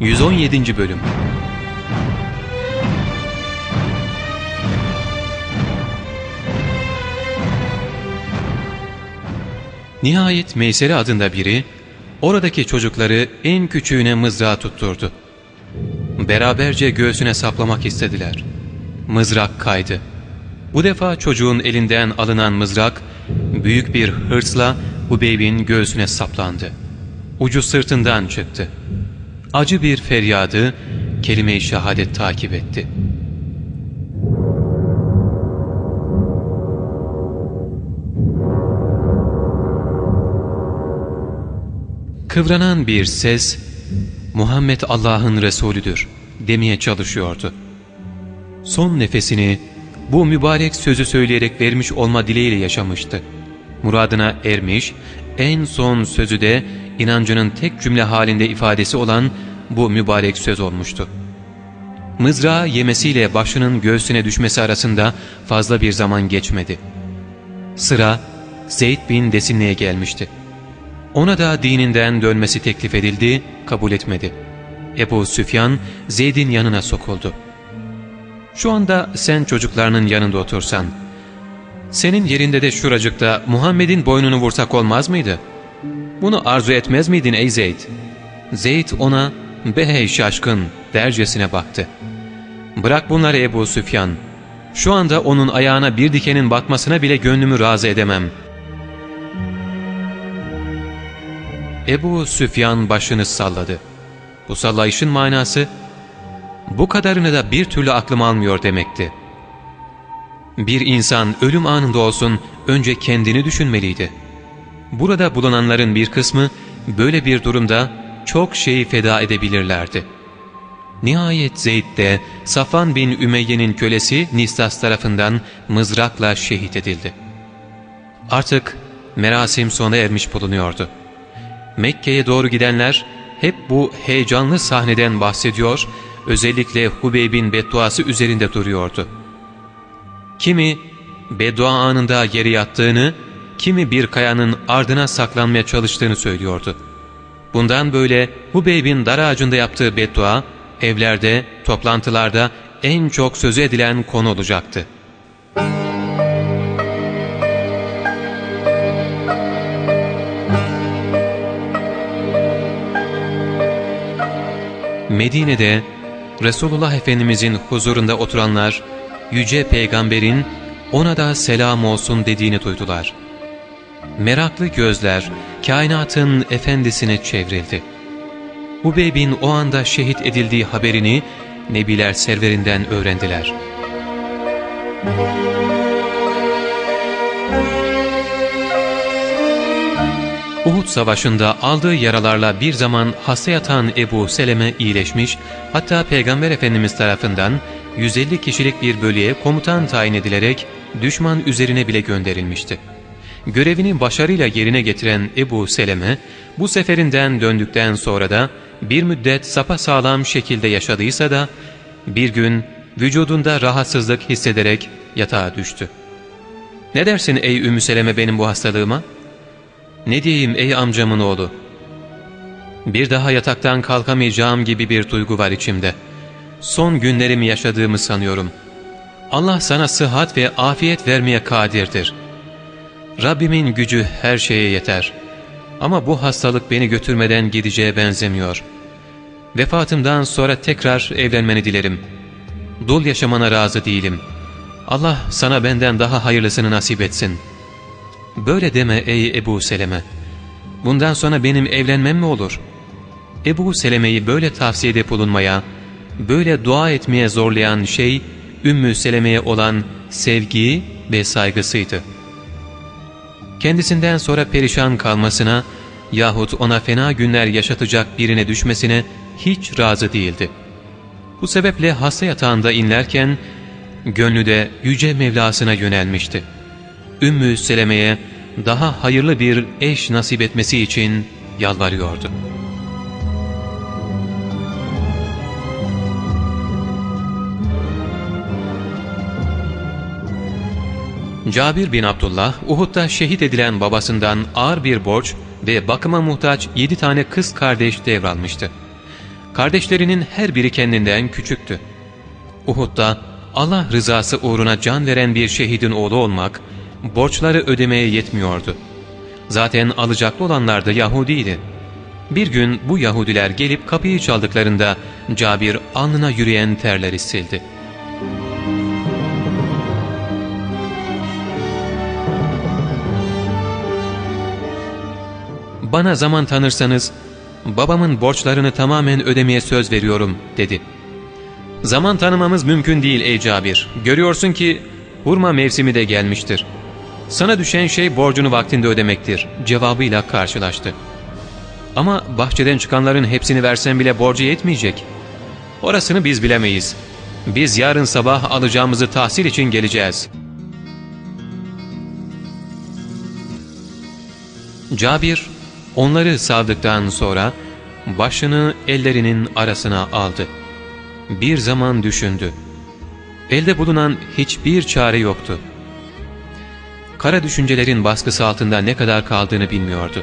117. Bölüm Nihayet Meysere adında biri oradaki çocukları en küçüğüne mızrağı tutturdu. Beraberce göğsüne saplamak istediler. Mızrak kaydı. Bu defa çocuğun elinden alınan mızrak büyük bir hırsla Hubeyb'in göğsüne saplandı. Ucu sırtından çıktı. Acı bir feryadı kelime-i şehadet takip etti. Kıvranan bir ses Muhammed Allah'ın Resulüdür demeye çalışıyordu. Son nefesini bu mübarek sözü söyleyerek vermiş olma dileğiyle yaşamıştı. Muradına ermiş, en son sözü de inancının tek cümle halinde ifadesi olan bu mübarek söz olmuştu. Mızrağı yemesiyle başının göğsüne düşmesi arasında fazla bir zaman geçmedi. Sıra Zeyd bin Desinne'ye gelmişti. Ona da dininden dönmesi teklif edildi, kabul etmedi. Ebu Süfyan Zeyd'in yanına sokuldu. Şu anda sen çocuklarının yanında otursan, senin yerinde de şuracıkta Muhammed'in boynunu vursak olmaz mıydı? Bunu arzu etmez miydin ey Zeyd? Zeyd ona behey şaşkın dercesine baktı. Bırak bunları Ebu Süfyan. Şu anda onun ayağına bir dikenin batmasına bile gönlümü razı edemem. Ebu Süfyan başını salladı. Bu sallayışın manası, bu kadarını da bir türlü aklım almıyor demekti. Bir insan ölüm anında olsun önce kendini düşünmeliydi. Burada bulunanların bir kısmı böyle bir durumda çok şeyi feda edebilirlerdi. Nihayet Zeyd de Safan bin Ümeyye'nin kölesi Nistas tarafından mızrakla şehit edildi. Artık merasim sona ermiş bulunuyordu. Mekke'ye doğru gidenler hep bu heyecanlı sahneden bahsediyor, özellikle Hubeyb'in bedduası üzerinde duruyordu. Kimi beddua anında yere yattığını, kimi bir kayanın ardına saklanmaya çalıştığını söylüyordu. Bundan böyle Hubeyb'in dar ağacında yaptığı beddua, evlerde, toplantılarda en çok sözü edilen konu olacaktı. Medine'de Resulullah Efendimizin huzurunda oturanlar Yüce Peygamber'in ona da selam olsun dediğini duydular. Meraklı gözler kainatın efendisine çevrildi. Hubeyb'in o anda şehit edildiği haberini Nebiler serverinden öğrendiler. Uhud Savaşı'nda aldığı yaralarla bir zaman hasta yatan Ebu Seleme iyileşmiş, hatta Peygamber Efendimiz tarafından 150 kişilik bir bölüye komutan tayin edilerek düşman üzerine bile gönderilmişti. Görevini başarıyla yerine getiren Ebu Seleme, bu seferinden döndükten sonra da bir müddet sapasağlam şekilde yaşadıysa da, bir gün vücudunda rahatsızlık hissederek yatağa düştü. ''Ne dersin ey Ümmü Seleme benim bu hastalığıma?'' Ne diyeyim ey amcamın oğlu? Bir daha yataktan kalkamayacağım gibi bir duygu var içimde. Son günlerimi yaşadığımı sanıyorum. Allah sana sıhhat ve afiyet vermeye kadirdir. Rabbimin gücü her şeye yeter. Ama bu hastalık beni götürmeden gideceğe benzemiyor. Vefatımdan sonra tekrar evlenmeni dilerim. Dul yaşamana razı değilim. Allah sana benden daha hayırlısını nasip etsin.'' Böyle deme ey Ebu Seleme. Bundan sonra benim evlenmem mi olur? Ebu Seleme'yi böyle tavsiyede bulunmaya, böyle dua etmeye zorlayan şey Ümmü Seleme'ye olan sevgi ve saygısıydı. Kendisinden sonra perişan kalmasına yahut ona fena günler yaşatacak birine düşmesine hiç razı değildi. Bu sebeple hasta yatağında inlerken gönlü de Yüce Mevlasına yönelmişti. Ümmü Seleme'ye daha hayırlı bir eş nasip etmesi için yalvarıyordu. Cabir bin Abdullah, Uhud'da şehit edilen babasından ağır bir borç ve bakıma muhtaç yedi tane kız kardeş devralmıştı. Kardeşlerinin her biri kendinden küçüktü. Uhud'da Allah rızası uğruna can veren bir şehidin oğlu olmak, borçları ödemeye yetmiyordu. Zaten alacaklı olanlar da Yahudiydi. Bir gün bu Yahudiler gelip kapıyı çaldıklarında Cabir alnına yürüyen terleri sildi. ''Bana zaman tanırsanız babamın borçlarını tamamen ödemeye söz veriyorum.'' dedi. ''Zaman tanımamız mümkün değil ey Cabir. Görüyorsun ki hurma mevsimi de gelmiştir. Sana düşen şey borcunu vaktinde ödemektir.'' cevabıyla karşılaştı. ''Ama bahçeden çıkanların hepsini versen bile borcu yetmeyecek. Orasını biz bilemeyiz. Biz yarın sabah alacağımızı tahsil için geleceğiz.'' Cabir onları savdıktan sonra başını ellerinin arasına aldı. Bir zaman düşündü. Elde bulunan hiçbir çare yoktu. Kara düşüncelerin baskısı altında ne kadar kaldığını bilmiyordu.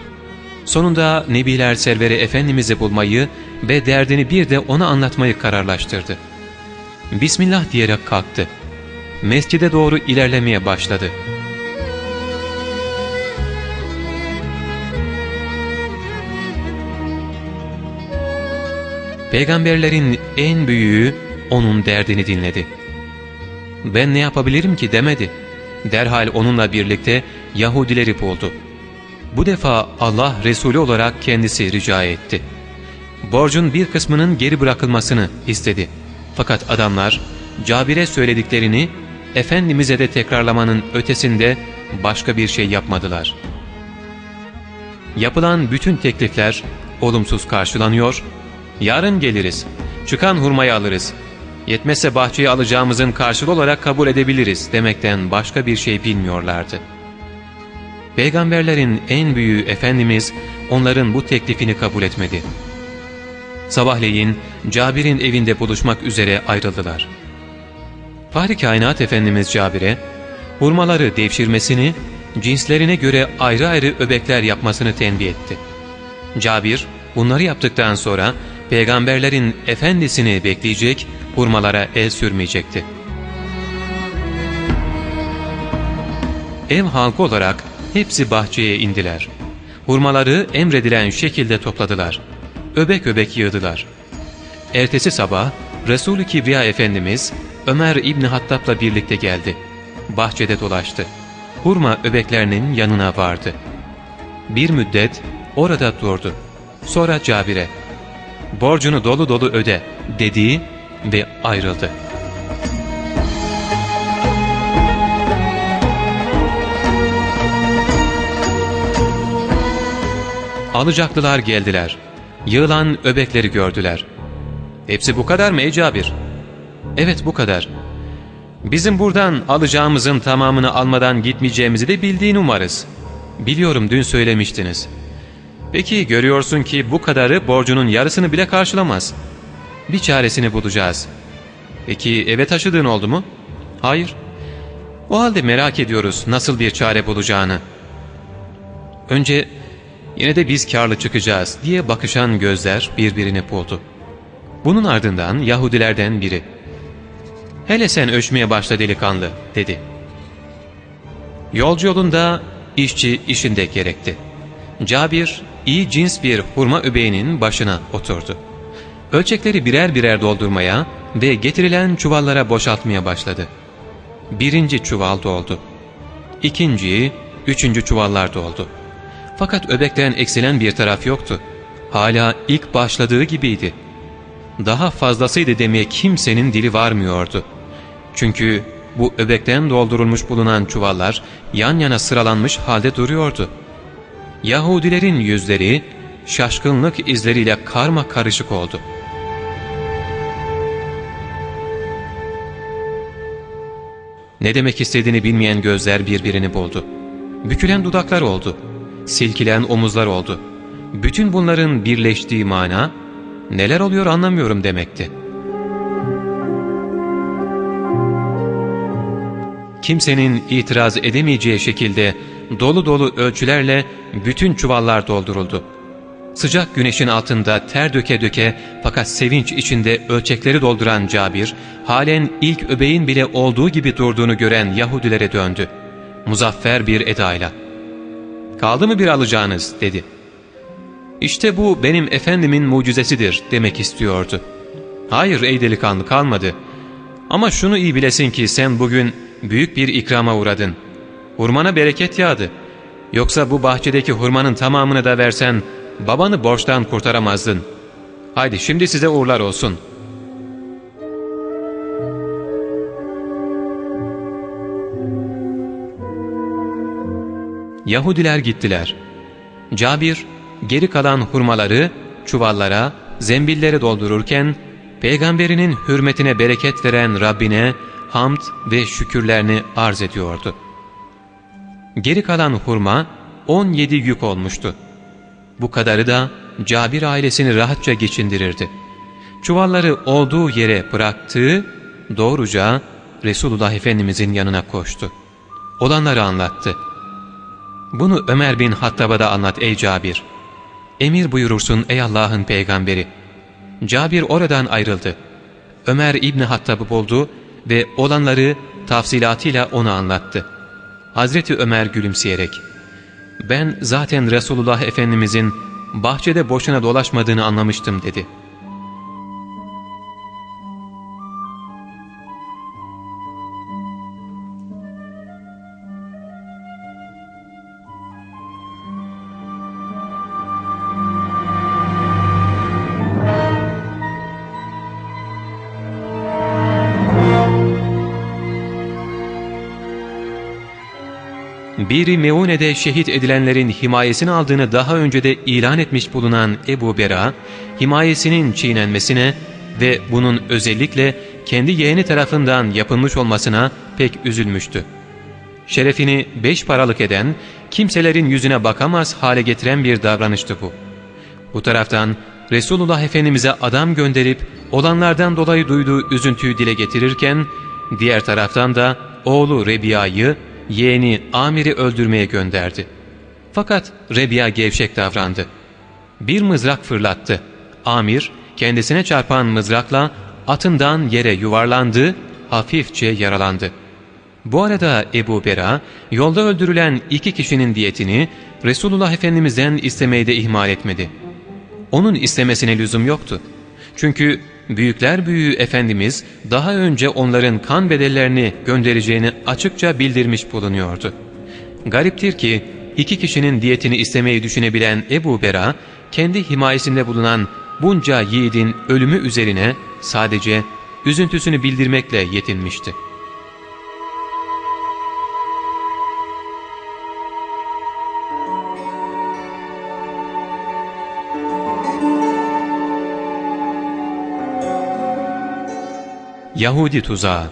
Sonunda Nebiler Serveri Efendimiz'i bulmayı ve derdini bir de ona anlatmayı kararlaştırdı. Bismillah diyerek kalktı. Mescide doğru ilerlemeye başladı. Peygamberlerin en büyüğü onun derdini dinledi. Ben ne yapabilirim ki demedi. Derhal onunla birlikte Yahudileri buldu. Bu defa Allah Resulü olarak kendisi rica etti. Borcun bir kısmının geri bırakılmasını istedi. Fakat adamlar Cabir'e söylediklerini Efendimiz'e de tekrarlamanın ötesinde başka bir şey yapmadılar. Yapılan bütün teklifler olumsuz karşılanıyor Yarın geliriz. Çıkan hurmayı alırız. Yetmezse bahçeyi alacağımızın karşılığı olarak kabul edebiliriz demekten başka bir şey bilmiyorlardı. Peygamberlerin en büyüğü Efendimiz onların bu teklifini kabul etmedi. Sabahleyin Cabir'in evinde buluşmak üzere ayrıldılar. Fahri Kainat Efendimiz Cabir'e hurmaları devşirmesini, cinslerine göre ayrı ayrı öbekler yapmasını tembih etti. Cabir bunları yaptıktan sonra peygamberlerin efendisini bekleyecek, hurmalara el sürmeyecekti. Ev halkı olarak hepsi bahçeye indiler. Hurmaları emredilen şekilde topladılar. Öbek öbek yığdılar. Ertesi sabah Resul-i Kibriya Efendimiz Ömer İbni Hattab'la birlikte geldi. Bahçede dolaştı. Hurma öbeklerinin yanına vardı. Bir müddet orada durdu. Sonra Cabir'e borcunu dolu dolu öde dediği ve ayrıldı. Alacaklılar geldiler. Yığılan öbekleri gördüler. Hepsi bu kadar mı ey? Evet bu kadar. Bizim buradan alacağımızın tamamını almadan gitmeyeceğimizi de bildiğini umarız. Biliyorum dün söylemiştiniz.'' Peki görüyorsun ki bu kadarı borcunun yarısını bile karşılamaz. Bir çaresini bulacağız. Peki eve taşıdığın oldu mu? Hayır. O halde merak ediyoruz nasıl bir çare bulacağını. Önce yine de biz karlı çıkacağız diye bakışan gözler birbirini buldu. Bunun ardından Yahudilerden biri. Hele sen ölçmeye başla delikanlı dedi. Yolcu yolunda işçi işinde gerekti. Cabir iyi cins bir hurma öbeğinin başına oturdu. Ölçekleri birer birer doldurmaya ve getirilen çuvallara boşaltmaya başladı. Birinci çuval doldu. İkinci, üçüncü çuvallar doldu. Fakat öbekten eksilen bir taraf yoktu. Hala ilk başladığı gibiydi. Daha fazlasıydı demeye kimsenin dili varmıyordu. Çünkü bu öbekten doldurulmuş bulunan çuvallar yan yana sıralanmış halde duruyordu. Yahudilerin yüzleri şaşkınlık izleriyle karma karışık oldu. Ne demek istediğini bilmeyen gözler birbirini buldu. Bükülen dudaklar oldu. Silkilen omuzlar oldu. Bütün bunların birleştiği mana, neler oluyor anlamıyorum demekti. Kimsenin itiraz edemeyeceği şekilde dolu dolu ölçülerle bütün çuvallar dolduruldu. Sıcak güneşin altında ter döke döke fakat sevinç içinde ölçekleri dolduran Cabir, halen ilk öbeğin bile olduğu gibi durduğunu gören Yahudilere döndü. Muzaffer bir edayla. ''Kaldı mı bir alacağınız?'' dedi. ''İşte bu benim efendimin mucizesidir.'' demek istiyordu. ''Hayır ey delikanlı kalmadı. Ama şunu iyi bilesin ki sen bugün büyük bir ikrama uğradın. Hurmana bereket yağdı. Yoksa bu bahçedeki hurmanın tamamını da versen babanı borçtan kurtaramazdın. Haydi şimdi size uğurlar olsun.'' Yahudiler gittiler. Cabir geri kalan hurmaları çuvallara, zembillere doldururken peygamberinin hürmetine bereket veren Rabbine hamd ve şükürlerini arz ediyordu. Geri kalan hurma 17 yük olmuştu. Bu kadarı da Cabir ailesini rahatça geçindirirdi. Çuvalları olduğu yere bıraktığı doğruca Resulullah Efendimizin yanına koştu. Olanları anlattı. Bunu Ömer bin Hattab'a da anlat ey Cabir. Emir buyurursun ey Allah'ın peygamberi. Cabir oradan ayrıldı. Ömer İbni Hattab'ı buldu ve olanları tafsilatıyla ona anlattı. Hazreti Ömer gülümseyerek, ''Ben zaten Resulullah Efendimizin bahçede boşuna dolaşmadığını anlamıştım.'' dedi. Biri Meune'de şehit edilenlerin himayesini aldığını daha önce de ilan etmiş bulunan Ebu Bera, himayesinin çiğnenmesine ve bunun özellikle kendi yeğeni tarafından yapılmış olmasına pek üzülmüştü. Şerefini beş paralık eden, kimselerin yüzüne bakamaz hale getiren bir davranıştı bu. Bu taraftan Resulullah Efendimiz'e adam gönderip olanlardan dolayı duyduğu üzüntüyü dile getirirken, diğer taraftan da oğlu Rebiya'yı yeğeni Amir'i öldürmeye gönderdi. Fakat Rebiya gevşek davrandı. Bir mızrak fırlattı. Amir kendisine çarpan mızrakla atından yere yuvarlandı, hafifçe yaralandı. Bu arada Ebu Bera yolda öldürülen iki kişinin diyetini Resulullah Efendimiz'den istemeyi de ihmal etmedi. Onun istemesine lüzum yoktu. Çünkü büyükler büyüğü Efendimiz daha önce onların kan bedellerini göndereceğini açıkça bildirmiş bulunuyordu. Gariptir ki iki kişinin diyetini istemeyi düşünebilen Ebu Bera, kendi himayesinde bulunan bunca yiğidin ölümü üzerine sadece üzüntüsünü bildirmekle yetinmişti. Yahudi tuzağı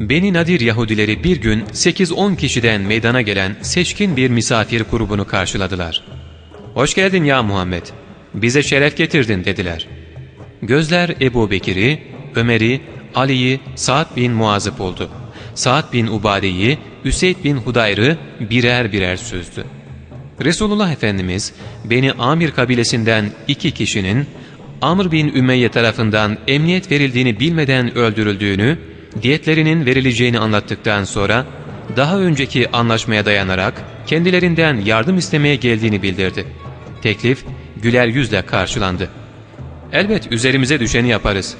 Beni Nadir Yahudileri bir gün 8-10 kişiden meydana gelen seçkin bir misafir grubunu karşıladılar. ''Hoş geldin ya Muhammed, bize şeref getirdin.'' dediler. Gözler Ebu Bekir'i, Ömer'i, Ali'yi, Sa'd bin Muaz'ı buldu. Sa'd bin Ubade'yi, Üseyd bin Hudayr'ı birer birer süzdü. Resulullah Efendimiz Beni Amir kabilesinden iki kişinin Amr bin Ümeyye tarafından emniyet verildiğini bilmeden öldürüldüğünü, diyetlerinin verileceğini anlattıktan sonra daha önceki anlaşmaya dayanarak kendilerinden yardım istemeye geldiğini bildirdi. Teklif güler yüzle karşılandı. Elbet üzerimize düşeni yaparız.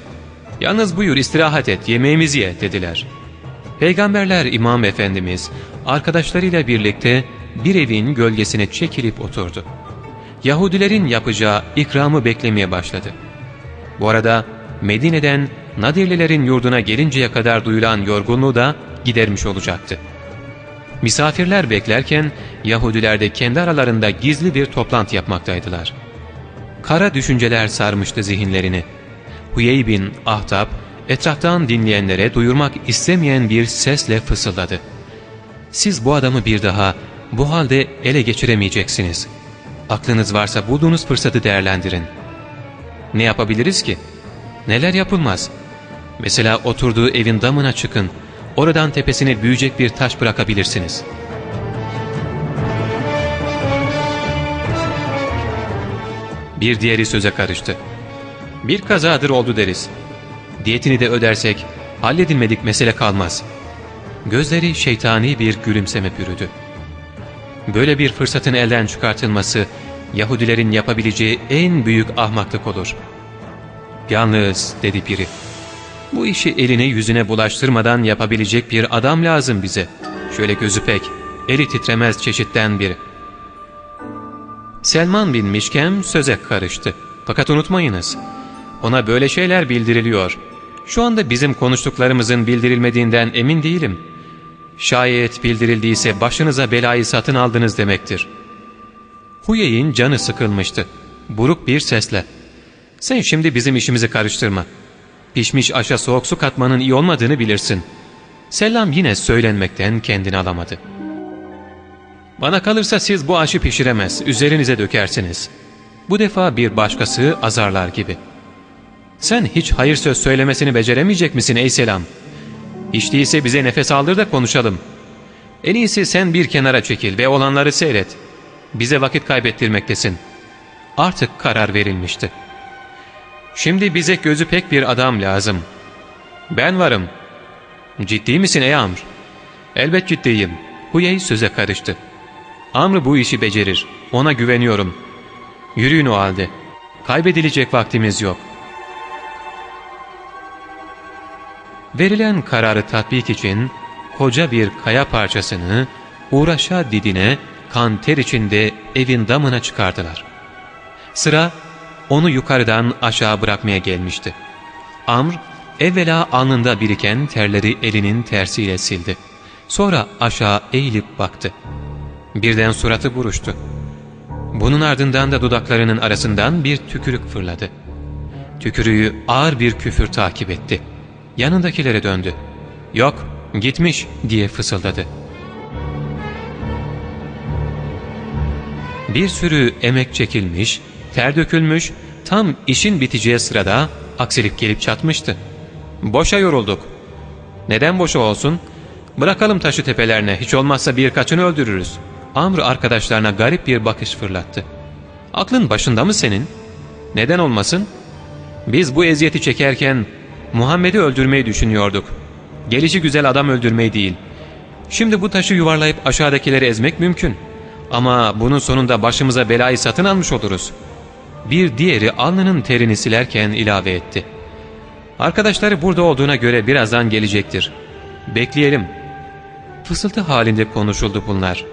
Yalnız buyur istirahat et yemeğimizi ye dediler. Peygamberler İmam Efendimiz arkadaşlarıyla birlikte bir evin gölgesine çekilip oturdu. Yahudilerin yapacağı ikramı beklemeye başladı. Bu arada Medine'den Nadirlilerin yurduna gelinceye kadar duyulan yorgunluğu da gidermiş olacaktı. Misafirler beklerken Yahudiler de kendi aralarında gizli bir toplantı yapmaktaydılar. Kara düşünceler sarmıştı zihinlerini. Huyey bin Ahtab etraftan dinleyenlere duyurmak istemeyen bir sesle fısıldadı. Siz bu adamı bir daha bu halde ele geçiremeyeceksiniz. Aklınız varsa bulduğunuz fırsatı değerlendirin. Ne yapabiliriz ki? Neler yapılmaz? Mesela oturduğu evin damına çıkın. oradan tepesine büyüyecek bir taş bırakabilirsiniz. Bir diğeri söze karıştı. Bir kazadır oldu deriz. Diyetini de ödersek halledilmedik mesele kalmaz. Gözleri şeytani bir gülümseme bürüdü. Böyle bir fırsatın elden çıkartılması Yahudilerin yapabileceği en büyük ahmaklık olur. Yalnız dedi biri. Bu işi eline yüzüne bulaştırmadan yapabilecek bir adam lazım bize. Şöyle gözü pek, eli titremez çeşitten biri. Selman bin Mişkem söze karıştı. Fakat unutmayınız, ona böyle şeyler bildiriliyor. Şu anda bizim konuştuklarımızın bildirilmediğinden emin değilim. Şayet bildirildiyse başınıza belayı satın aldınız demektir. Huyey'in canı sıkılmıştı. Buruk bir sesle. Sen şimdi bizim işimizi karıştırma. Pişmiş aşa soğuk su katmanın iyi olmadığını bilirsin. Selam yine söylenmekten kendini alamadı. Bana kalırsa siz bu aşı pişiremez, üzerinize dökersiniz. Bu defa bir başkası azarlar gibi. Sen hiç hayır söz söylemesini beceremeyecek misin ey Selam? Hiç değilse bize nefes aldır da konuşalım. En iyisi sen bir kenara çekil ve olanları seyret. Bize vakit kaybettirmektesin. Artık karar verilmişti. Şimdi bize gözü pek bir adam lazım. Ben varım. Ciddi misin ey Amr? Elbet ciddiyim. Huyey söze karıştı. Amr bu işi becerir. Ona güveniyorum. Yürüyün o halde. Kaybedilecek vaktimiz yok. Verilen kararı tatbik için koca bir kaya parçasını uğraşa didine kan ter içinde evin damına çıkardılar. Sıra onu yukarıdan aşağı bırakmaya gelmişti. Amr evvela alnında biriken terleri elinin tersiyle sildi. Sonra aşağı eğilip baktı. Birden suratı buruştu. Bunun ardından da dudaklarının arasından bir tükürük fırladı. Tükürüğü ağır bir küfür takip etti. Yanındakilere döndü. ''Yok, gitmiş.'' diye fısıldadı. Bir sürü emek çekilmiş, ter dökülmüş, tam işin biteceği sırada aksilik gelip çatmıştı. ''Boşa yorulduk.'' ''Neden boşa olsun? Bırakalım taşı tepelerine, hiç olmazsa birkaçını öldürürüz.'' Amr arkadaşlarına garip bir bakış fırlattı. ''Aklın başında mı senin? Neden olmasın? Biz bu eziyeti çekerken Muhammed'i öldürmeyi düşünüyorduk. Gelişi güzel adam öldürmeyi değil. Şimdi bu taşı yuvarlayıp aşağıdakileri ezmek mümkün. Ama bunun sonunda başımıza belayı satın almış oluruz. Bir diğeri alnının terini silerken ilave etti. Arkadaşları burada olduğuna göre birazdan gelecektir. Bekleyelim. Fısıltı halinde konuşuldu bunlar.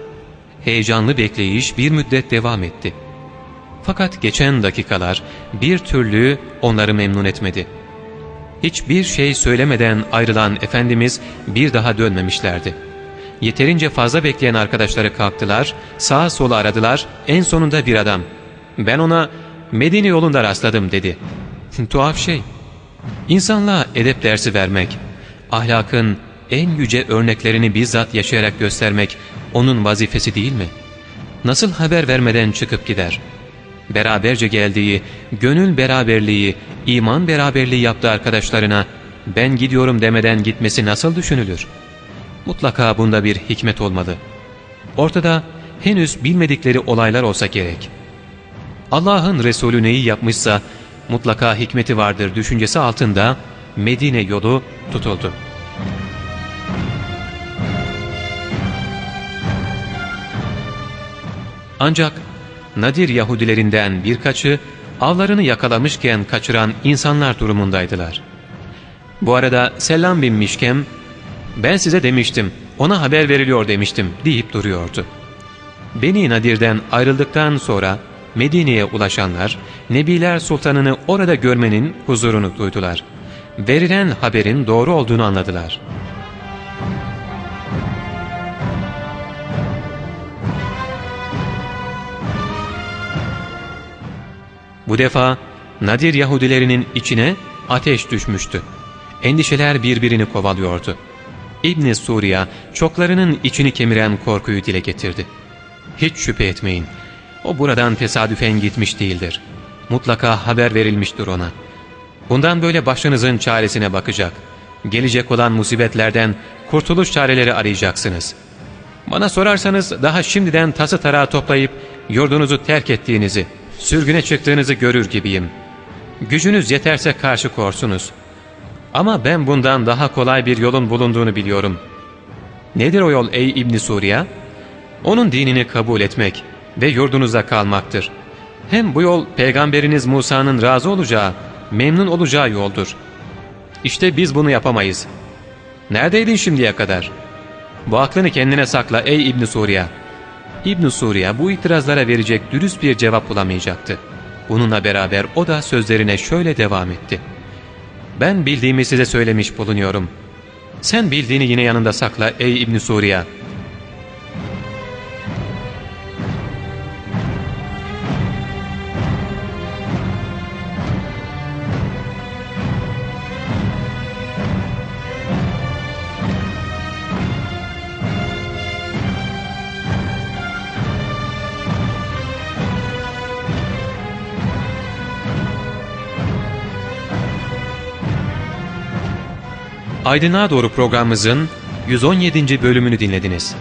Heyecanlı bekleyiş bir müddet devam etti. Fakat geçen dakikalar bir türlü onları memnun etmedi. Hiçbir şey söylemeden ayrılan Efendimiz bir daha dönmemişlerdi. Yeterince fazla bekleyen arkadaşları kalktılar, sağa sola aradılar, en sonunda bir adam. Ben ona Medine yolunda rastladım dedi. Tuhaf şey. İnsanlığa edep dersi vermek, ahlakın en yüce örneklerini bizzat yaşayarak göstermek onun vazifesi değil mi? Nasıl haber vermeden çıkıp gider? Beraberce geldiği, gönül beraberliği, iman beraberliği yaptığı arkadaşlarına ben gidiyorum demeden gitmesi nasıl düşünülür? Mutlaka bunda bir hikmet olmalı. Ortada henüz bilmedikleri olaylar olsa gerek. Allah'ın Resulü neyi yapmışsa mutlaka hikmeti vardır düşüncesi altında Medine yolu tutuldu. Ancak Nadir Yahudilerinden birkaçı avlarını yakalamışken kaçıran insanlar durumundaydılar. Bu arada Selam bin Mişkem, ben size demiştim, ona haber veriliyor demiştim deyip duruyordu. Beni Nadir'den ayrıldıktan sonra Medine'ye ulaşanlar, Nebiler Sultanı'nı orada görmenin huzurunu duydular. Verilen haberin doğru olduğunu anladılar.'' Bu defa Nadir Yahudilerinin içine ateş düşmüştü. Endişeler birbirini kovalıyordu. İbn Suriye çoklarının içini kemiren korkuyu dile getirdi. Hiç şüphe etmeyin. O buradan tesadüfen gitmiş değildir. Mutlaka haber verilmiştir ona. Bundan böyle başınızın çaresine bakacak. Gelecek olan musibetlerden kurtuluş çareleri arayacaksınız. Bana sorarsanız daha şimdiden tası tarağı toplayıp yurdunuzu terk ettiğinizi, sürgüne çıktığınızı görür gibiyim. Gücünüz yeterse karşı korsunuz. Ama ben bundan daha kolay bir yolun bulunduğunu biliyorum. Nedir o yol ey İbni Suriye? Onun dinini kabul etmek ve yurdunuzda kalmaktır. Hem bu yol peygamberiniz Musa'nın razı olacağı, memnun olacağı yoldur. İşte biz bunu yapamayız. Neredeydin şimdiye kadar? Bu aklını kendine sakla ey İbni Suriye. İbn Suriye bu itirazlara verecek dürüst bir cevap bulamayacaktı. Bununla beraber o da sözlerine şöyle devam etti. Ben bildiğimi size söylemiş bulunuyorum. Sen bildiğini yine yanında sakla ey İbn Suriye. Aydınlığa Doğru programımızın 117. bölümünü dinlediniz.